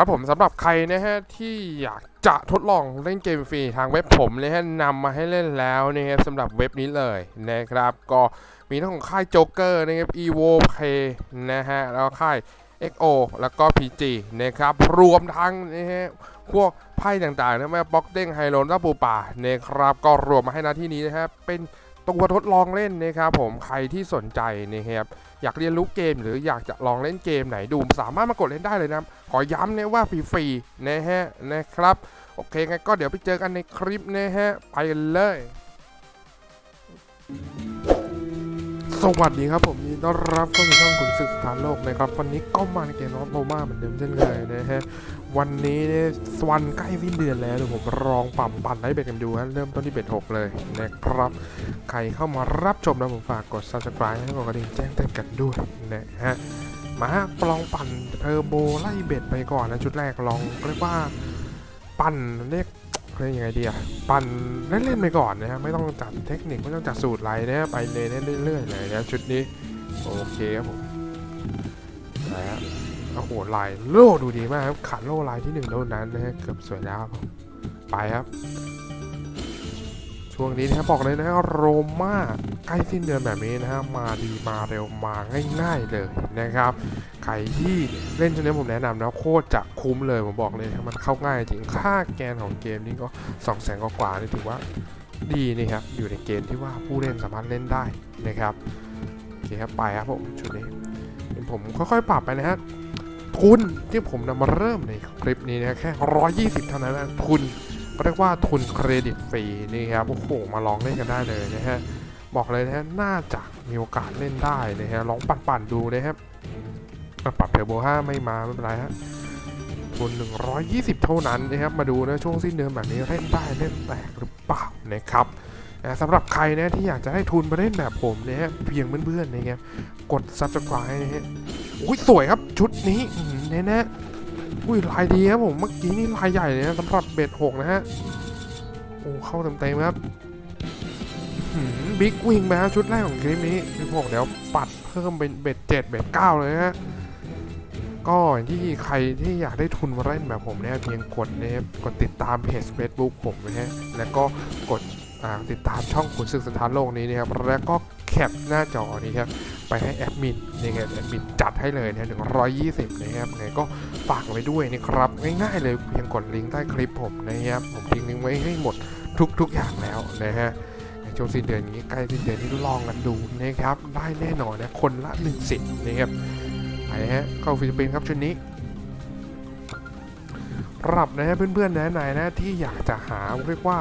ครับผมสำหรับใครนะฮะที่อยากจะทดลองเล่นเกมฟรีทางเว็บผมนะฮะนำมาให้เล่นแล้วนะฮะสำหรับเว็บนี้เลยนะครับ ก็มีทั้งของค่ายโจ๊กเกอร์นะครับ evo play นะฮะแล้วค่าย XO แล้วก็ PG นะครับ รวมทั้งนะฮะพวกไพ่ต่างๆนะแม่บ็อกเด้งไฮโลนและปูป่านะครับ ก็รวมมาให้หน้าที่นี้นะครับเป็น ตัวทดลองเล่นนะครับผมใครที่สนใจนะครับอยากเรียนรู้เกมหรืออยากจะลองเล่นเกมไหนดูสามารถมากดเล่นได้เลยนะขอย้ำนะว่าฟรีๆนะฮะนะครับ โอเคงั้นก็เดี๋ยวไปเจอกันในคลิปนะฮะไปเลย สวัสดีครับผมยินดีต้อนรับเข้าสู่ช่องขุนศึกสถานโลกนะครับวันนี้ก็มาในเกมนอตโบมาเหมือนเดิมเช่นเคยนะฮะวันนี้เนี่ยวันใกล้สิ้นเดือนแล้วเดี๋ยวผมลองปรับปั่นไลฟ์เบ็ดกันดูฮะเริ่มต้นที่เบ็ดหกเลยนะครับใครเข้ามารับชมนะผมฝากกด subscribe ให้กดกระดิ่งแจ้งเตือนกันด้วยนะฮะมาลองปั่นเทอร์โบไล่เบ็ดไปก่อนนะชุดแรกลองเรียกว่าปั่นเรียก เรียกยังไงดีอะปั่นเล่นๆไปก่อนนะฮะไม่ต้องจัดเทคนิคไม่ต้องจัดสูตรอะไรนะฮะไปเลยเรื่อยๆเลยนะชุดนี้โอเคครับผมไปฮะโอ้โหลายโล่ดูดีมากครับขาดโล่ลายที่หนึ่งเท่านั้นนะฮะเกือบสวยแล้วครับผมไปครับ ช่วงนี้นะครับอกเลยนะฮะโรม่าใกล้สิ้นเดือนแบบนี้นะฮะมาดีมาเร็วมาง่ายๆเลยนะครับ รที่เล่นชนี้ผมแนะนำนะโคตรจะคุ้มเลยผมบอกเลยมันเข้าง่ายจริงค่าแกนของเกมนี้ก็2องแสนกว่านี่ถือว่าดีนี่ครับอยู่ในเกณฑ์ที่ว่าผู้เล่นสามารถเล่นได้นะครับโอเคครับไปครับผมชุดนี้เดี๋ยวผมค่อยๆปรับไปนะฮะทุนที่ผมนำมาเริ่มในคลิปนี้นะแค่ 120 เท่านั้นนะทุนก็เรียกว่าทุนเครดิตฟรีนี่ครับโอ้โหมาลองเล่นกันได้เลยนะฮะบอกเลยนะฮะน่าจะมีโอกาสเล่นได้นะฮะลองปั่นๆดูนะครับ ปรับเทอร์โบ5ไม่มาไม่เป็นไรฮะทุน120 เท่านั้นนะครับ มาดูนะช่วงสิ้นเดือนแบบนี้เล่นได้เล่นแตกหรือเปล่านะครับสำหรับใครนะที่อยากจะได้ทุนมาเล่นแบบผมนะฮะเพียงเพื่อนๆนะครับกด subscribe นะฮะอุ้ยสวยครับชุดนี้อื้อหือแน่ๆอุ้ยลายดีครับผมเมื่อกี้นี่ลายใหญ่เลยนะสำหรับเบ็ดหกนะฮะโอ้เข้าเต็มๆครับบิ๊กวิงไปฮะชุดแรกของคลิปนี้พี่บอกเดี๋ยวปัดเพิ่มเป็นเบ็ดเจ็ดเบ็ดเก้าเลยฮะ ก็อย่างที่ใครที่อยากได้ทุนมาเล่นแบบผมเนี่ยเพียงกดนะครับกดติดตามเพจ Facebook ผมนะฮะแล้วก็กดติดตามช่องขุนศึกสถานโลกนี้นะครับแล้วก็แคปหน้าจอนี้ครับไปให้แอดมินนี่ไงแอดมินจัดให้เลยนะถึงร้อยยี่สิบนะครับไงก็ฝากไว้ด้วยนะครับง่ายๆเลยเพียงกดลิงก์ใต้คลิปผมนะครับผมทิ้งลิงก์ไว้ให้หมดทุกๆอย่างแล้วนะฮะในช่วงสิ้นเดือนนี้ใกล้สิ้นเดือนนี้ลองกันดูนะครับได้แน่นอนนะคนละหนึ่งสิทธิ์นะครับ ไปฮะเข้าฟิลิปปินส์ครับชุดนี้รับนะฮะเพื่อนๆนะไหนนะที่อยากจะหาเรียกว่า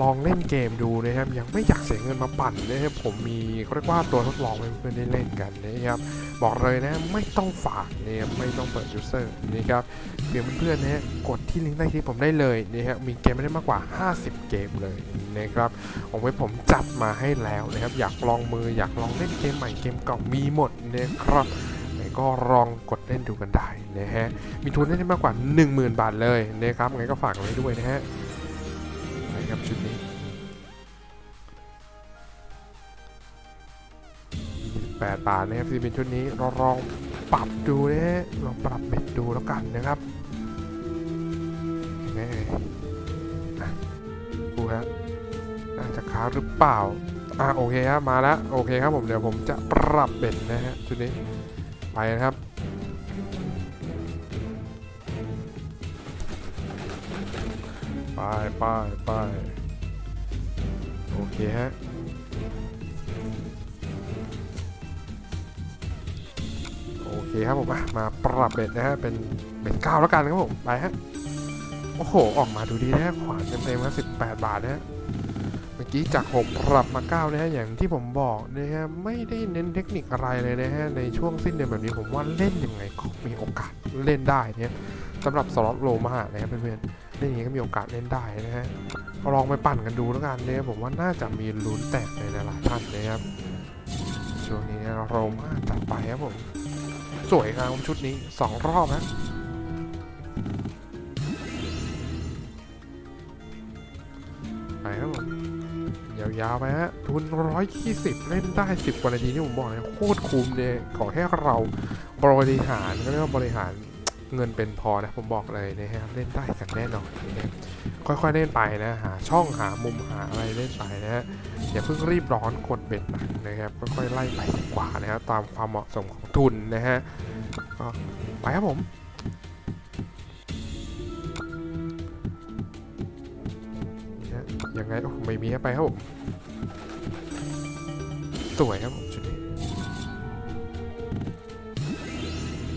ลองเล่นเกมดูนะครับยังไม่อยากเสียเงินมาปั่นนะครับผมมีเรียกว่าตัวทดลองให้เพื่อนๆได้เล่นกันนะครับบอกเลยนะไม่ต้องฝากนะครับไม่ต้องเปิดยูเซอร์นะครับเพียงเพื่อนๆนะฮะกดที่ลิงก์ใต้คลิปผมได้เลยนะฮะมีเกมไม่ได้มากกว่า 50 เกมเลยนะครับของเว็บผมจัดมาให้แล้วนะครับอยากลองมืออยากลองเล่นเกมใหม่เกมเก่ามีหมดนะครับ ก็ลองกดเล่นดูกันได้นะฮะ มีทุนได้มากกว่า 10,000 บาทเลยนะครับไงก็ฝากไว้ด้วยนะฮะนะครับชุดนี้8บาทนะครับที่เป็นชุดนี้เราลองปรับดูนะฮะลองปรับเบ็ดดูแล้วกันนะครับยังไงเอ่ยอะดูฮะน่าจะค้าหรือเปล่าอะโอเคครับมาแล้วโอเคครับผมเดี๋ยวผมจะปรับเบ็ดนะฮะชุดนี้ ไปนะครับ ไปไปไปโอเคฮะโอเคครับผมมาปรับเบ็ดนะฮะเป็นเบ็ดเก้าแล้วกันครับผมไปฮะโอ้โห ออกมาดูดีนะขวานเต็มๆครับสิบแปดบาทนะฮะ มื่อกี้จากหกปรับมาเก้านะฮะ อย่างที่ผมบอกนะฮะ ไม่ได้เน้นเทคนิคอะไรเลยนะฮะ ในช่วงสิ้นเดือนแบบนี้ผมว่าเล่นยังไงก็มีโอกาสเล่นได้เนี่ยสำหรับสล็อตโลมานะครับเพื่อนๆเล่นอย่างนี้ก็มีโอกาสเล่นได้นะฮะลองไปปั่นกันดูแล้วกันเนี่ยผมว่าน่าจะมีลุ้นแตกในหลายๆท่านนะครับช่วงนี้โรมาจัดไปครับผม สวยงามชุดนี้สองรอบนะ ยาวไปฮะ ทุนร้อยยี่สิบเล่นได้สิบกว่านาทีที่ผมบอกเลยโคตรคุ้มเลยขอแค่เราบริหารก็เรียกว่าบริหารเงินเป็นพอนะ ผมบอกเลยนะฮะ เล่นได้กันแน่นอนนะค่อยๆเล่นไปนะ หาช่องหามุมหาอะไรเล่นไปนะฮะ อย่าเพิ่งรีบร้อนกดเบ็ดนักนะครับค่อยๆไล่ไปดีกว่านะครับตามความเหมาะสมของทุนนะฮะก็ไปครับผม ยังไงโอ้ไม่มีไปครับผมสวยครับผมชุดนี้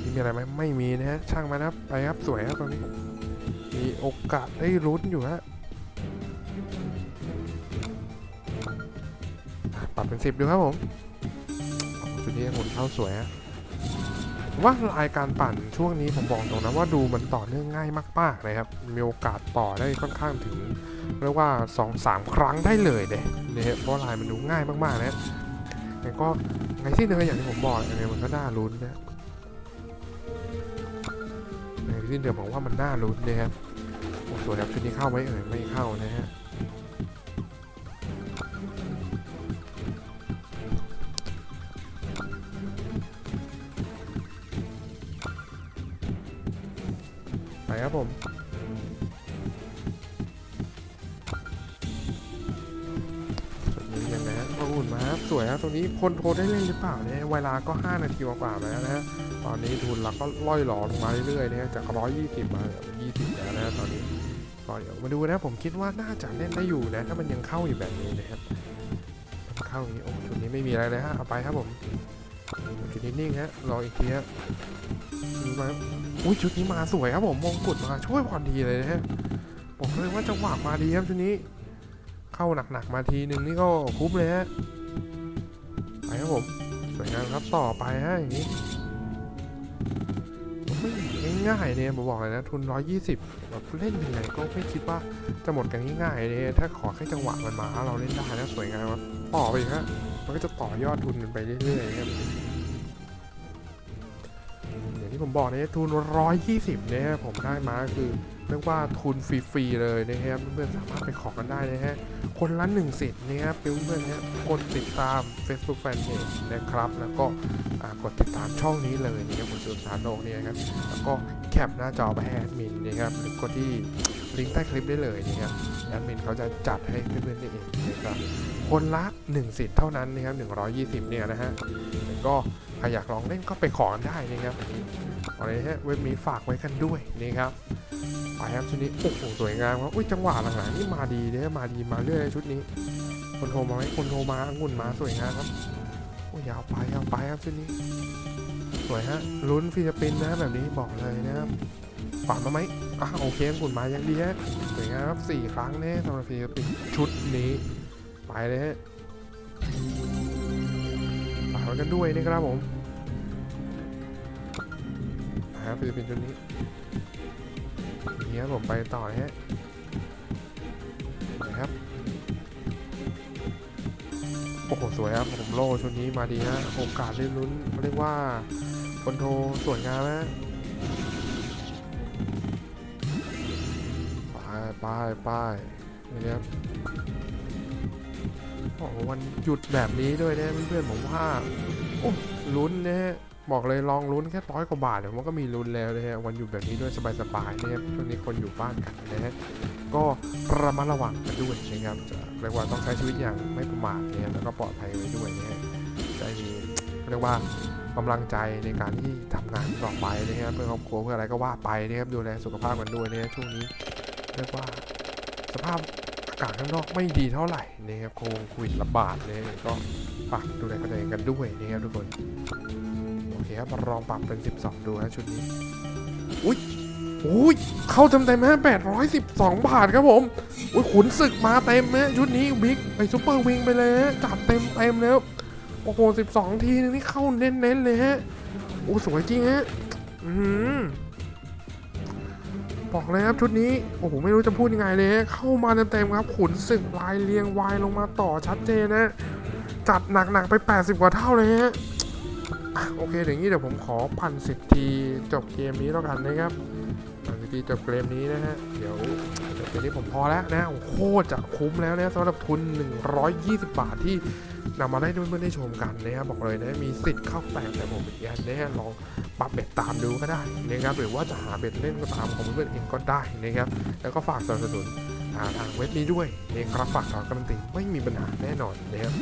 นี่มีอะไรไหมไม่มีนะฮะช่างมันะครับไปครับสวยครับตรงนี้มีโอกาสได้ลุ้นอยู่ฮะปรับเป็นสิบดูครับผมชุดนี้หมุนเข้าสวยฮะ ว่ารายการปั่นช่วงนี้ผมบอกตรงนะว่าดูมันต่อเนื่องง่ายมากๆเลยครับ มีโอกาสต่อได้ค่อนข้างถึงเรียกว่า2อสามครั้งได้เลยเด้เนี่ยเพราะลายมันดูง่ายมากๆนะแต่ก็ไงที่เดินอย่างที่ผมบอกยังไงมันก็น่าลุ้นนะไงที่เดิมบอกว่ามันน่าลุ้นนะครับโอ้ส่วนแบบชุดนี้เข้าไหมเอ่ยไม่เข้านะฮะ ครับผมส่วนนี้ยังไงฮะมาอุ่นมาครับสวยครับตรงนี้คนโทรได้เล่นหรือเปล่าเนี่ยเวลาก็ 5 นาทีกว่าๆแล้วนะฮะตอนนี้ทุนเราก็ล่อยหลอลงมาเรื่อยๆนะจาก120 มา 20 แล้วนะตอนนี้ก็เดี๋ยวมาดูนะผมคิดว่าน่าจะเล่นได้อยู่นะ ถ้ามันยังเข้าอยู่แบบนี้นะครับเข้าอย่างนี้โอ้ชุดนี้ไม่มีอะไรเลยฮะเอาไปครับผม ชุดนี้นิ่งฮะรออีกทีฮะมาอุ้ยชุดนี้มาสวยครับผมมงกุฎมาช่วยพอดีเลยนะฮะบอกเลยว่าจังหวะมาดีครับชุดนี้ เข้าหนักๆมาทีหนึ่งนี่ก็คุ้มเลยฮะไปครับผมสวยงามครับต่อไปฮะอย่างนี้ไม่ง่ายๆเนี่ยผมบอกเลยนะทุน 120แบบเล่นยังไงก็ไม่คิดว่าจะหมดกันง่ายๆเนี่ยถ้าขอแค่จังหวะมันมาเราเล่นได้นะสวยงามครับต่อไปอีกฮะ มันก็จะต่อยอดทุนกันไปเรื่อยๆครับ ผมบอกเนี่ยทุน 120เนี่ยผมได้มาคือเรียกว่าทุนฟรีๆเลยนะครับเพื่อนๆสามารถไปขอกันได้นะฮะคนละหนึ่งสิทธิ์นะครับเพื่อนๆนะกดติดตาม Facebook Fanpage นะครับ แล้วก็กดติดตามช่องนี้เลยนะครับบนสื่อสารโลกเนี่ยครับแล้วก็แคปหน้าจอไปให้แอดมินนะครับหรือกดที่ลิงก์ใต้คลิปได้เลยนะครับแอดมินเขาจะจัดให้เพื่อนๆได้เองนะครับคนละ1สิทธิ์เท่านั้นนะครับ120 เนี่ยนะฮะก็ใครอยากลองเล่นก็ไปขอกันได้นะครับ อาเลยฮะเว็บนี้ฝากไว้กันด้วยนะครับไปครับชุดนี้โอ้โหสวยงามครับอุ้ยจังหวะหลังๆนี่มาดีเลยมาดีมาเรื่อยชุดนี้ คนโทรมาไหมคนโทรมาองุ่นมาสวยงามครับโอ้ยยาวไปยาวไปครับชุดนี้ สวยฮะลุ้นฟิลิปปินส์นะแบบนี้บอกเลยนะครับฝันมาไหมอะโอเคองุ่นมายังดีฮะสวยงามครับสี่ครั้งแน่สำหรับฟิลิปปินส์ชุดนี้ไปเลยฮะฝากไว้กันด้วยนะครับผม หาฟิลิปปินส์ชุดนี้เนี่ครับผมไปต่อฮะนะครับโอ้โหสวยครับผมโล่ชุดนี้มาดีฮะโอกาสได้ลุ้นเรียกว่าคนโทรสวยงามนะไปไปไปนะครับโอ้วันหยุดแบบนี้ด้วยนะเพื่อนๆผมว่า โอ้ ลุ้นนะฮะบอกเลยลองลุ้นแค่ร้อยกว่าบาทเนี่ยมันก็มีลุ้นแล้วนะฮะวันหยุดแบบนี้ด้วยสบายๆนะครับช่วงนี้คนอยู่บ้านกันนะฮะก็ระมัดระวังกันด้วยนะครับจะเรียกว่าต้องใช้ชีวิตอย่างไม่ประมาทนะฮะแล้วก็ปลอดภัยไว้ด้วยนะฮะได้มีเรียกว่ากำลังใจในการที่ทำงานต่อไปนะครับเพื่อครอบครัวเพื่ออะไรก็ว่าไปนะครับดูแลสุขภาพกันด้วยนะฮะช่วงนี้เรียกว่าสภาพากาศข้างนอกไม่ดีเท่าไหร่นะครับโควิดระบาดนะฮะก็ฝากดูแลกันเองกันด้วยนะครับทุกคนโอเคครับลองปรับเป็น 12 ดูนะชุดนี้อุ้ยอุ้ยเข้าเต็มเต็มฮะ812บสองบาทครับผมอุ้ยขุนศึกมาเต็มฮะชุดนี้บิ๊กไปซุปเปอร์วิงไปเลยฮะจัดเต็มเต็มแล้วโอ้โห12ทีนึงนี่เข้าเน้นๆเลยฮะโอ้สวยจริงฮะอือหือ บอกเลยครับชุดนี้โอ้โหไม่รู้จะพูดยังไงเลย เข้ามาเต็มๆครับ ขุนศึกลายเรียงวายลงมาต่อชัดเจนนะจัดหนักๆไป 80 กว่าเท่าเลยฮะโอเคอย่างนี้เดี๋ยวผมขอพันสิบทีจบเกมนี้แล้วกันนะครับพันสิบทีจบเกมนี้นะฮะเดี๋ยวจบเกมนี้ผมพอแล้วนะโอ้โหโคตรจะคุ้มแล้วนะสำหรับทุน 120 บาทที่ นำมาให้เพื่อนๆได้ชมกันนะครับบอกเลยนะมีสิทธิ์เข้าแตกแต่ผมอีกอันนะฮะลองปรับเบ็ดตามดูก็ได้นะครับหรือว่าจะหาเบ็ดเล่นก็ตามของเพื่อนๆเองก็ได้นะครับแล้วก็ฝากสนับสนุนอ่าทางเว็บนี้ด้วยนะครับฝากถอนการันตีไม่มีปัญหาแน่นอนนะครับ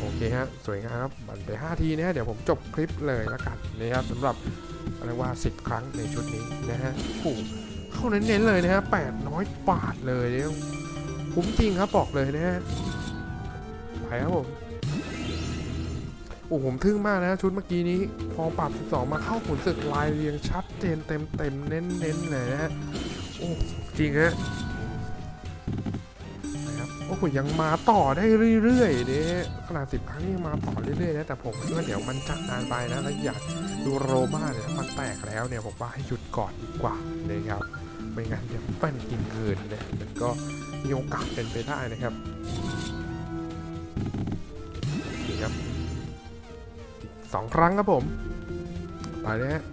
โอเคฮะสวยงามครับบันไป5ทีนะฮะเดี๋ยวผมจบคลิปเลยละกันนะครับสำหรับเรียกว่า 10 ครั้งในชุดนี้นะฮะโอ้เข้าเน้นๆเลยนะฮะ800บาทเลยเนี่ยคุ้มจริงครับบอกเลยนะฮะไปครับผม โอ้ผมทึ่งมากนะชุดเมื่อกี้นี้พอปรับ 12 มาเข้าขุนศึกลายเรียงชัดเจนเต็มเต็มเน้นเน้นเลยนะฮะโอ้จริงฮะนะครับโอ้โหยังมาต่อได้เรื่อยๆเนี่ยขนาด10 ครั้งนี่มาต่อเรื่อยๆนะแต่ผมคิดว่าเดี๋ยวมันจะนานไปนะแล้วอยากดูโรมาเนี่ยมันแตกแล้วเนี่ยผมว่าให้หยุดก่อนดีกว่านะครับไม่งั้นเดี๋ยวเป็นกินคืนเนี่ยมันก็มีโอกาสเป็นไปได้นะครับนี่ครับ สองครั้งครับผมไปเลยฮะ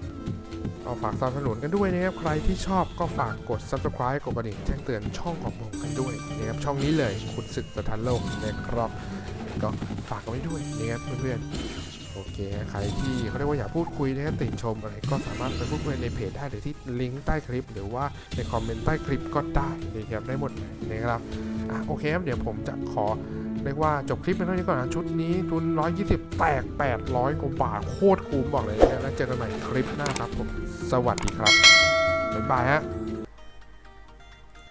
เอาฝากสนับสนุนกันด้วยนะครับใครที่ชอบก็ฝากกด subscribe กดกระดิ่งแจ้งเตือนช่องของผมกันด้วยนะครับช่องนี้เลยคุณศึกสถานโลกนะครับก็ฝากเอาไว้ด้วยนะครับเพื่อนๆโอเคใครที่เขาเรียกว่าอยากพูดคุยนะครับติชมอะไรก็สามารถไปพูดคุยในเพจได้หรือที่ลิงก์ใต้คลิป หรือว่าในคอมเมนต์ใต้คลิปก็ได้นะครับได้หมดเลยนะครับอะโอเคครับเดี๋ยวผมจะขอ เรียกว่าจบคลิปเป็นเท่านี้ก่อนนะชุดนี้ทุน 120 แตก 800 กว่าบาท โคตรคุ้มบอกเลยนะแล้วเจอกันใหม่คลิปหน้าครับผม สวัสดีครับ บ๊ายบายฮะ